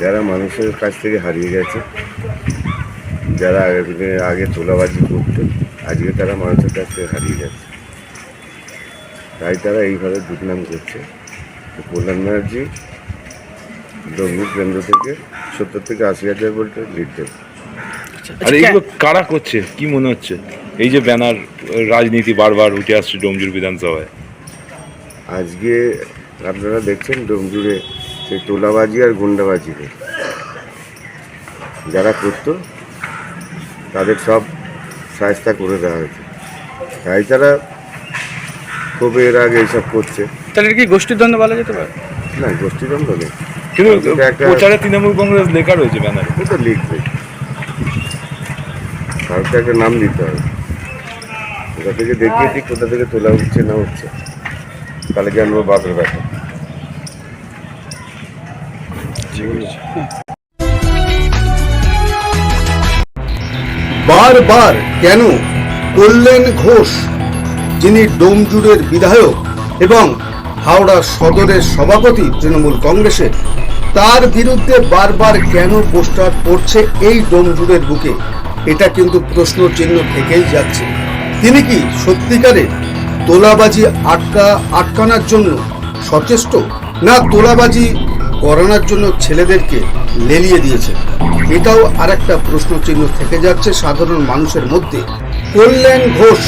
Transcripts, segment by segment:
যারা মানুষের কাছ থেকে হারিয়ে গেছে যারা আগে আগে তোলাবাজি করতো আজকে তারা মানুষের কাছ থেকে হারিয়ে গেছে। তাই তারা এইভাবে দুর্নাম করছে। কল্যাণ ব্যানার্জি ডঙ্গুর কেন্দ্র থেকে সত্তর থেকে আশি হাজার ভোল্টের লিড দেবে। আর এইগুলো কারা করছে? কি মনে হচ্ছে? এই যে ব্যানার রাজনীতি বারবার উঠে আসছে ডোমজুর বিধানসভায়। আজকে আপনারা দেখছেন ডোমজুড়ে সেই তোলাবাজি আর গুন্ডাবাজি যারা করতো তাদের সব সাহস্তা করে দেওয়া হয়েছে। তাই তারা খুব এর আগে এইসব করছে। তাহলে কি গোষ্ঠীদ্বন্দ্ব বলা যেতে পারে? না গোষ্ঠীদ্বন্দ্ব নেই। কিন্তু একটা- প্রচারে তৃণমূল কংগ্রেস লেখা রয়েছে ব্যানারে। এটা লিখবে। কাউকে একটা নাম দিতে হবে। কোথা থেকে দেখিয়ে দিই কোথা থেকে তোলা উঠছে না উঠছে তাহলে জানব বাপের ব্যাপার। বারবার কেন কল্যাণ ঘোষ, যিনি ডোমজুড়ের বিধায়ক এবং হাওড়া সদরের সভাপতি তৃণমূল কংগ্রেসের তার বিরুদ্ধে বারবার কেন পোস্টার পড়ছে এই ডোমজুড়ের বুকে? এটা কিন্তু প্রশ্ন চিহ্ন থেকেই যাচ্ছে। তিনি কি সত্যিকারে তোলাবাজি আটকা আটকানোর জন্য সচেষ্ট, না তোলাবাজি করানোর জন্য ছেলেদেরকে লেলিয়ে দিয়েছে। এটাও আরেকটা প্রশ্ন চিহ্ন থেকে যাচ্ছে সাধারণ মানুষের মধ্যে। কল্যাণ ঘোষ,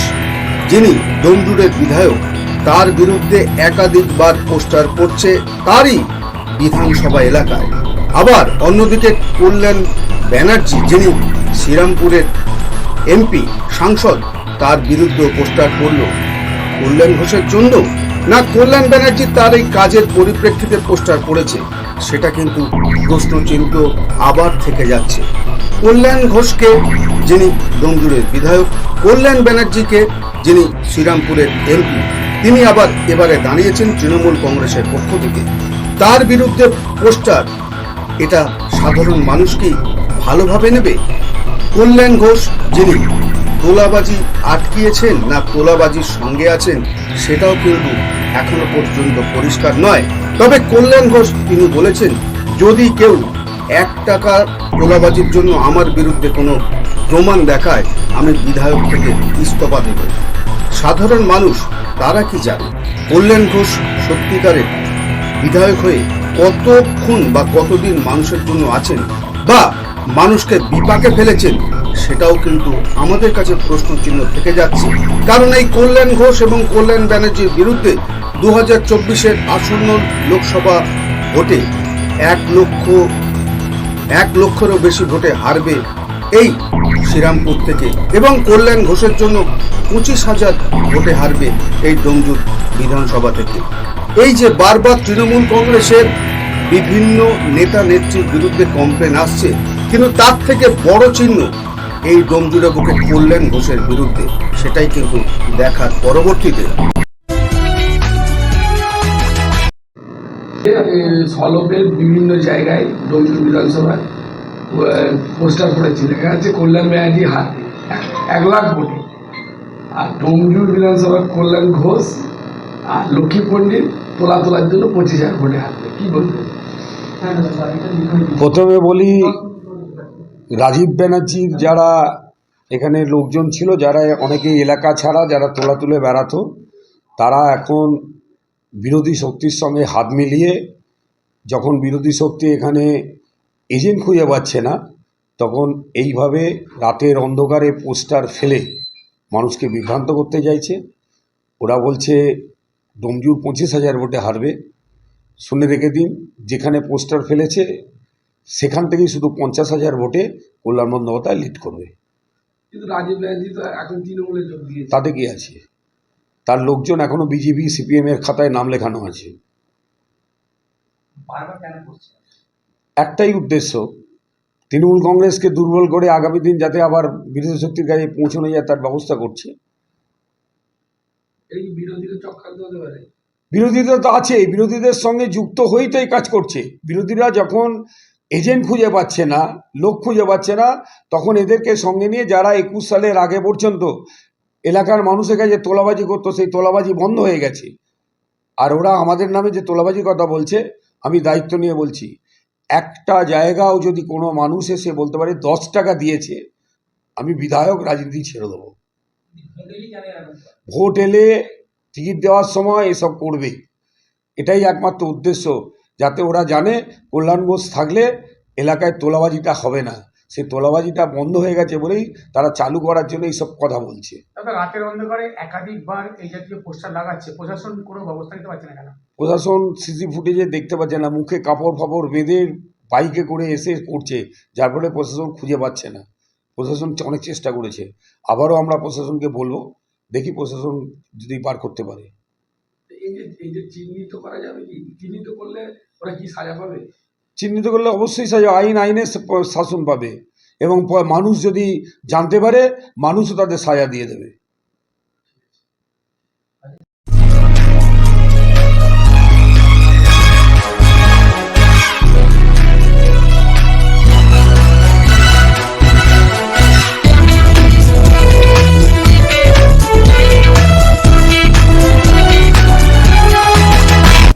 যিনি ডোমজুড়ের বিধায়ক, তার বিরুদ্ধে একাধিকবার পোস্টার পড়ছে তারই বিধানসভা এলাকায়। আবার অন্যদিকে কল্যাণ ব্যানার্জি, যিনি শ্রীরামপুরের এমপি, সাংসদ, তার বিরুদ্ধে পোস্টার পড়ল কল্যাণ ঘোষের জন্য না কল্যাণ ব্যানার্জি তার এই কাজের পরিপ্রেক্ষিতে পোস্টার করেছে। সেটা কিন্তু প্রশ্নচিহ্ন আবার থেকে যাচ্ছে। কল্যাণ ঘোষকে যিনি ডোমজুড়ের বিধায়ক, কল্যাণ ব্যানার্জিকে যিনি শ্রীরামপুরের এমপি, তিনি আবার এবারে দাঁড়িয়েছেন তৃণমূল কংগ্রেসের পক্ষ থেকে। তার বিরুদ্ধে পোস্টার, এটা সাধারণ মানুষকেই ভালোভাবে নেবে? কল্যাণ ঘোষ যিনি তোলাবাজি আটকিয়েছেন না তোলাবাজির সঙ্গে আছেন, সেটাও কিন্তু এখনও পর্যন্ত পরিষ্কার নয়। তবে কল্যাণ ঘোষ তিনি বলেছেন, যদি কেউ এক টাকা তোলাবাজির জন্য আমার বিরুদ্ধে কোনো প্রমাণ দেখায়, আমি বিধায়ক থেকে ইস্তফা দেব। সাধারণ মানুষ, তারা কি জানে? কল্যাণ ঘোষ সত্যিকারের বিধায়ক হয়ে কতক্ষণ বা কতদিন মানুষের জন্য আছেন? বা মানুষকে বিপাকে ফেলেছেন, সেটাও কিন্তু আমাদের কাছে প্রশ্ন চিহ্ন থেকে যাচ্ছে। কারণ এই কল্যাণ ঘোষ এবং কল্যাণ ব্যানার্জির বিরুদ্ধে দু হাজার চব্বিশের আসন্ন লোকসভা ভোটে এক লক্ষ, এক লক্ষেরও বেশি ভোটে হারবে এই শ্রীরামপুর থেকে। এবং কল্যাণ ঘোষের জন্য পঁচিশ হাজার ভোটে হারবে এই ডোমজুর বিধানসভা থেকে। এই যে বারবার তৃণমূল কংগ্রেসের বিভিন্ন নেতা নেত্রীর বিরুদ্ধে কমপ্লেন আসছে কিন্তু তার থেকে বড় চিহ্ন এই ডোমজুড়ে বুকে কল্যাণ ঘোষের বিরুদ্ধে। সেটাই কিন্তু দেখার পরবর্তীতে। সলভের বিভিন্ন জায়গায় ডোমজুর বিধানসভায় পোস্টার পড়েছে। লেখা আছে কল্যাণ ব্যানার্জি হাতে এক- লাখ ভোটে। আর ডোমজুর বিধানসভার কল্যাণ ঘোষ আর লক্ষ্মী পণ্ডিত তোলা তোলার জন্য পঁচিশ হাজার ভোটে হাতে কি বলবেন? প্রথমে বলি রাজীব ব্যানার্জির যারা এখানে লোকজন ছিল, যারা অনেকে এলাকা ছাড়া, যারা তোলা তুলে বেড়াতো, তারা এখন বিরোধী শক্তির সঙ্গে হাত মিলিয়ে যখন বিরোধী শক্তি এখানে এজেন্ট খুঁজে পাচ্ছে না, তখন এইভাবে রাতের অন্ধকারে পোস্টার ফেলে মানুষকে বিভ্রান্ত করতে চাইছে। ওরা বলছে, ডোমজুর পঁচিশ হাজার ভোটে হারবে। শুনে রেখে দিন, যেখানে পোস্টার ফেলেছে সেখান থেকেই শুধু পঞ্চাশ হাজার ভোটে কল্যাণ বন্দ্যোপাধ্যায় লিড করবে। কিন্তু রাজীব ব্যানার্জি তো এখন তৃণমূলে যোগ দিয়েছে। তাতে কি আছে? তার লোকজন এখনও বিজেপি সিপিএম এর খাতায় নাম লেখানো আছে। একটাই উদ্দেশ্য তৃণমূল কংগ্রেসকে দুর্বল করে আগামী দিন যাতে আবার বিরোধী শক্তির কাছে পৌঁছানো যায় তার ব্যবস্থা করছে। এই বিরোধীরা চক্রান্ত হতে পারে। বিরোধীরা তো আছে বিরোধীদের সঙ্গে যুক্ত হয়েই তো এই কাজ করছে। বিরোধীরা যখন এজেন্ট খুঁজে পাচ্ছে না, লোক খুঁজে পাচ্ছে না, তখন এদেরকে সঙ্গে নিয়ে যারা একুশ সালের আগে পর্যন্ত এলাকার মানুষের কাছে তোলাবাজি করতো, সেই তোলাবাজি বন্ধ হয়ে গেছে। আর ওরা আমাদের নামে যে তোলাবাজির কথা বলছে, আমি দায়িত্ব নিয়ে বলছি, একটা জায়গাও যদি কোনো মানুষ এসে বলতে পারে দশ টাকা দিয়েছে, আমি বিধায়ক রাজনীতি ছেড়ে দেবো। ভোট এলে টিকিট দেওয়ার সময় এসব করবে। এটাই একমাত্র উদ্দেশ্য। যাতে ওরা জানে কল্যাণ ঘোষ থাকলে এলাকায় তোলাবাজিটা হবে না। সেই তোলাবাজিটা বন্ধ হয়ে গেছে বলেই তারা চালু করার জন্য এইসব কথা বলছে। রাতের অন্ধকারে একাধিকবার এই জাতীয় পোস্টার লাগাচ্ছে। প্রশাসন কোনো ব্যবস্থা নিতে পারছে না কেন? প্রশাসন সিসি ফুটেজে দেখতে পাচ্ছে না মুখে কাপড় ফাপড় বেঁধে বাইকে করে এসে করছে যার ফলে প্রশাসন খুঁজে পাচ্ছে না। প্রশাসন অনেক চেষ্টা করেছে। আবারও আমরা প্রশাসনকে বলব দেখি প্রশাসন যদি পার করতে পারে। এই যে এই যে চিহ্নিত করা যাবে চিহ্নিত করলে ওরা কি সাজা পাবে? চিহ্নিত করলে অবশ্যই সাজা, আইন আইনে শাসন পাবে। এবং মানুষ যদি জানতে পারে, মানুষও তাদের সাজা দিয়ে দেবে।